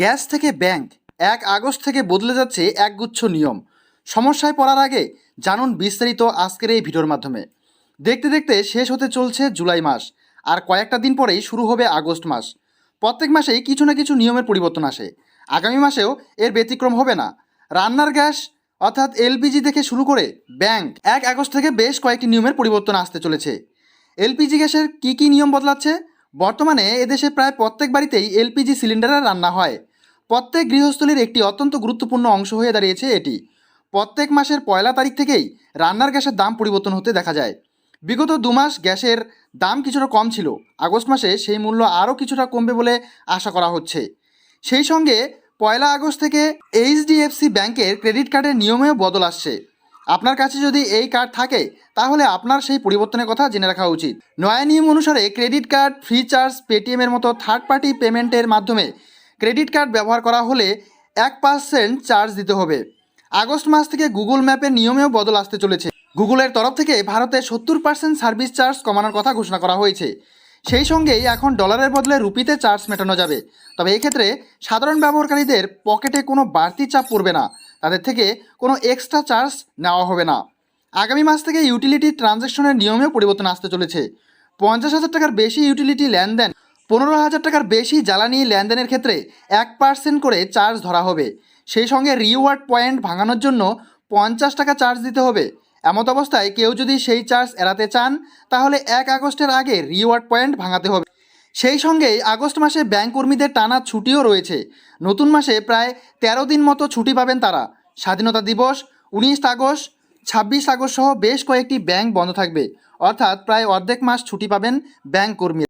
Gas থেকে bank এক August থেকে বদলে যাচ্ছে একগুচ্ছ নিয়ম। সমস্যায় পড়ার আগে জানুন বিস্তারিত আজকের এই ভিডিওর মাধ্যমে। দেখতে দেখতে শেষ হতে চলছে জুলাই মাস, আর কয়েকটা দিন পরেই শুরু হবে আগস্ট মাস। প্রত্যেক মাসেই কিছু না কিছু নিয়মের পরিবর্তন আসে। আগামী মাসেও এর ব্যতিক্রম হবে না। রান্নার গ্যাস, অর্থাৎ এলপিজি থেকে শুরু করে ব্যাংক, এক আগস্ট থেকে বেশ কয়েকটি নিয়মের পরিবর্তন আসতে চলেছে। এলপিজি গ্যাসের কী কী নিয়ম বদলাচ্ছে? বর্তমানে এদেশে প্রায় প্রত্যেক বাড়িতেই এলপিজি সিলিন্ডারে রান্না হয়। প্রত্যেক গৃহস্থলীর একটি অত্যন্ত গুরুত্বপূর্ণ অংশ হয়ে দাঁড়িয়েছে এটি। প্রত্যেক মাসের পয়লা তারিখ থেকেই রান্নার গ্যাসের দাম পরিবর্তন হতে দেখা যায়। বিগত দু মাস গ্যাসের দাম কিছুটা কম ছিল। আগস্ট মাসে সেই মূল্য আরও কিছুটা কমবে বলে আশা করা হচ্ছে। সেই সঙ্গে পয়লা আগস্ট থেকে এইচডিএফসি ব্যাংকের ক্রেডিট কার্ডের নিয়মেও বদল আসছে। আপনার কাছে যদি এই কার্ড থাকে, তাহলে আপনার সেই পরিবর্তনের কথা জেনে রাখা উচিত। নয়া নিয়ম অনুসারে ক্রেডিট কার্ড, ফ্রি চার্জ, পেটিএমের মতো থার্ড পার্টি পেমেন্টের মাধ্যমে ক্রেডিট কার্ড ব্যবহার করা হলে এক পার্সেন্ট চার্জ দিতে হবে। আগস্ট মাস থেকে গুগল ম্যাপের নিয়মেও বদল আসতে চলেছে। গুগলের তরফ থেকে ভারতে সত্তর পার্সেন্ট সার্ভিস চার্জ কমানোর কথা ঘোষণা করা হয়েছে। সেই সঙ্গেই এখন ডলারের বদলে রুপিতে চার্জ মেটানো যাবে। তবে এক্ষেত্রে সাধারণ ব্যবহারকারীদের পকেটে কোনো বাড়তি চাপ পড়বে না। তাদের থেকে কোনো এক্সট্রা চার্জ নেওয়া হবে না। আগামী মাস থেকে ইউটিলিটি ট্রানজ্যাকশনের নিয়মেও পরিবর্তন আসতে চলেছে। পঞ্চাশ হাজার টাকার বেশি ইউটিলিটি লেনদেন পনেরো হাজার টাকার বেশি জ্বালানি লেনদেনের ক্ষেত্রে এক পার্সেন্ট করে চার্জ ধরা হবে। সেই সঙ্গে রিওয়ার্ড পয়েন্ট ভাঙানোর জন্য পঞ্চাশ টাকা চার্জ দিতে হবে। এমত অবস্থায় কেউ যদি সেই চার্জ এড়াতে চান, তাহলে এক আগস্টের আগে রিওয়ার্ড পয়েন্ট ভাঙাতে হবে। সেই সঙ্গে আগস্ট মাসে ব্যাংক কর্মীদের টানা ছুটিও রয়েছে। নতুন মাসে প্রায় তেরো দিন মতো ছুটি পাবেন তারা। স্বাধীনতা দিবস, উনিশ আগস্ট, ছাব্বিশ আগস্ট সহ বেশ কয়েকটি ব্যাংক বন্ধ থাকবে। অর্থাৎ প্রায় অর্ধেক মাস ছুটি পাবেন ব্যাংক কর্মী